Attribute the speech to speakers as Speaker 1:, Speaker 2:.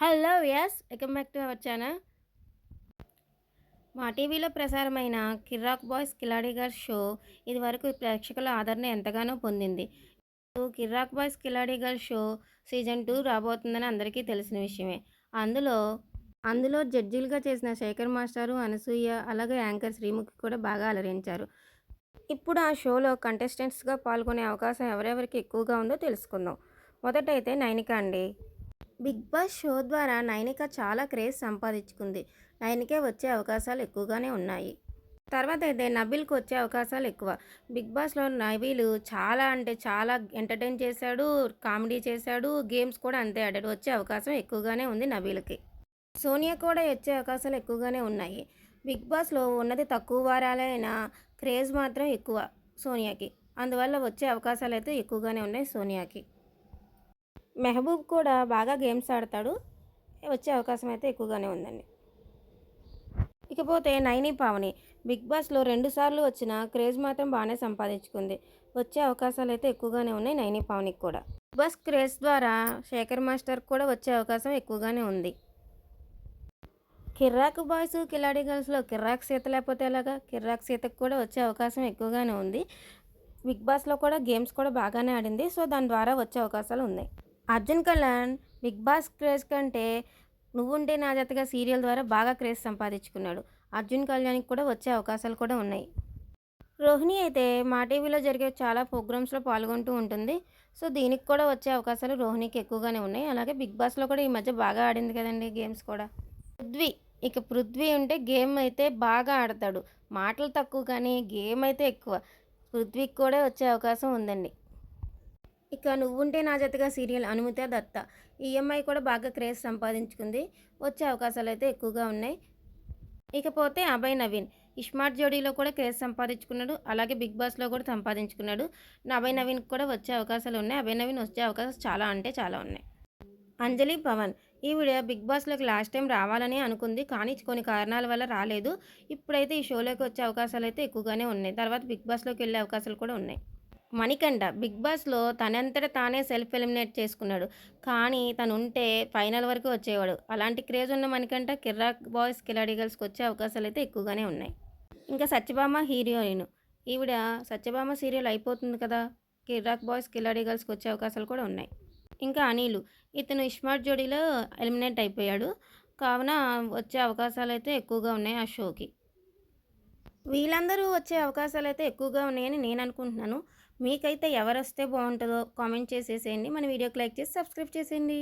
Speaker 1: Hello yes welcome back to our channel. Maa టీవీలో ప్రసారమైన Kirrak boys Khiladi girls show ఇది వరకు ప్రేక్షకుల ఆదరణ ఎంతగానో పొందింది. ఇప్పుడు Kirrak boys Khiladi girls show season two రాబోతుందని అందరికీ తెలిసిన విషయమే. అందులో అందులో జడ్జీలుగా చేసిన శేఖర్ మాస్టారు అనసూయ అలాగే యాంకర్ శ్రీముఖి కూడా బాగా అలరించారు. ఇప్పుడు ఆ షోలో కంటెస్టెంట్స్గా పాల్గొనే అవకాశం ఎవరెవరికి ఎక్కువగా ఉందో తెలుసుకుందాం. మొదటైతే నైనిక అండి. బిగ్ బాస్ షో ద్వారా నైనిక చాలా క్రేజ్ సంపాదించుకుంది. నైనికే వచ్చే అవకాశాలు ఎక్కువగానే ఉన్నాయి. తర్వాత అయితే నబీల్కి వచ్చే అవకాశాలు ఎక్కువ. బిగ్ బాస్లో నబీలు చాలా అంటే చాలా ఎంటర్టైన్ చేశాడు కామెడీ చేశాడు గేమ్స్ కూడా అంతే ఆడాడు. వచ్చే అవకాశం ఎక్కువగానే ఉంది నబీల్కి సోనియా కూడా వచ్చే అవకాశాలు ఎక్కువగానే ఉన్నాయి. బిగ్ బాస్లో ఉన్నది తక్కువ వారాలైన క్రేజ్ మాత్రం ఎక్కువ సోనియాకి. అందువల్ల వచ్చే అవకాశాలు అయితే ఎక్కువగానే ఉన్నాయి సోనియాకి. మెహబూబ్ కూడా బాగా గేమ్స్ ఆడతాడు. వచ్చే అవకాశం అయితే ఎక్కువగానే ఉందండి. ఇకపోతే నైని పావని బిగ్ బాస్లో రెండు సార్లు వచ్చిన క్రేజ్ మాత్రం బాగానే సంపాదించుకుంది. వచ్చే అవకాశాలు అయితే ఎక్కువగానే ఉన్నాయి నైని పావనికి కూడా. బిగ్ బాస్ క్రేజ్ ద్వారా శేఖర్ మాస్టర్ కూడా వచ్చే అవకాశం ఎక్కువగానే ఉంది. కిర్రాక్ బాయ్స్ కిలాడి గర్ల్స్లో కిర్రాక్ సీత లేకపోతే ఎలాగా? కిర్రాక్ సీతకు కూడా వచ్చే అవకాశం ఎక్కువగానే ఉంది. బిగ్ బాస్లో కూడా గేమ్స్ కూడా బాగానే ఆడింది. సో దాని ద్వారా వచ్చే అవకాశాలు ఉన్నాయి. Arjun Kalyan big boss craze కంటే నువ్వుంటే నా జతగా సీరియల్ ద్వారా బాగా క్రేజ్ సంపాదించుకున్నాడు. అర్జున్ కళ్యాణ్కి కూడా వచ్చే అవకాశాలు కూడా ఉన్నాయి. రోహిణి అయితే మా టీవీలో జరిగే చాలా ప్రోగ్రామ్స్లో పాల్గొంటూ ఉంటుంది. సో దీనికి కూడా వచ్చే అవకాశాలు రోహిణికి ఎక్కువగానే ఉన్నాయి. అలాగే బిగ్ బాస్లో కూడా ఈ మధ్య బాగా ఆడింది కదండి గేమ్స్ కూడా. పృథ్వీ ఇక పృథ్వీ ఉంటే గేమ్ అయితే బాగా ఆడతాడు. మాటలు తక్కువ కానీ గేమ్ అయితే ఎక్కువ. పృథ్వీకి కూడా వచ్చే అవకాశం ఉందండి. ఇక నువ్వుంటే నా జతగా సీరియల్ అనుమతి దత్త. ఈఎంఐ కూడా బాగా క్రేజ్ సంపాదించుకుంది. వచ్చే అవకాశాలు అయితే ఎక్కువగా ఉన్నాయి. ఇకపోతే అభయ్ నవీన్. ఇస్మార్ట్ జోడీలో కూడా క్రేజ్ సంపాదించుకున్నాడు. అలాగే బిగ్ బాస్లో కూడా సంపాదించుకున్నాడు. అభయ్ నవీన్కి కూడా వచ్చే అవకాశాలు ఉన్నాయి. అభయ్ నవీన్ వచ్చే అవకాశాలు చాలా అంటే చాలా ఉన్నాయి. అంజలి పవన్. ఈవిడ బిగ్ బాస్లోకి లాస్ట్ టైం రావాలని అనుకుంది. కానీ కొన్ని కారణాల వల్ల రాలేదు. ఇప్పుడైతే ఈ షోలోకి వచ్చే అవకాశాలు అయితే ఎక్కువగానే ఉన్నాయి. తర్వాత బిగ్ బాస్లోకి వెళ్ళే అవకాశాలు కూడా ఉన్నాయి. మణికంఠ బిగ్ బాస్లో తనంతట తానే సెల్ఫ్ ఎలిమినేట్ చేసుకున్నాడు. కానీ తను ఉంటే ఫైనల్ వరకు వచ్చేవాడు. అలాంటి క్రేజ్ ఉన్న మణికంఠ కిర్రాక్ బాయ్స్ కిలాడి గర్ల్స్కి వచ్చే అవకాశాలు అయితే ఎక్కువగానే ఉన్నాయి. ఇంకా సత్యభామ హీరోయిన్ ఈవిడ సత్యభామ సీరియల్ అయిపోతుంది కదా? కిర్రాక్ బాయ్స్ కిలాడి గర్ల్స్కి వచ్చే అవకాశాలు కూడా ఉన్నాయి. ఇంకా అనిలు. ఇతను ఇస్మార్ట్ జోడీలో ఎలిమినేట్ అయిపోయాడు. కావున వచ్చే అవకాశాలు అయితే ఎక్కువగా ఉన్నాయి ఆ షోకి. వీళ్ళందరూ వచ్చే అవకాశాలు అయితే ఎక్కువగా ఉన్నాయని నేను అనుకుంటున్నాను. మీకైతే ఎవరు వస్తే బాగుంటుందో కామెంట్ చేసేసేయండి. మన వీడియోకి లైక్ చేసి సబ్స్క్రైబ్ చేసేయండి.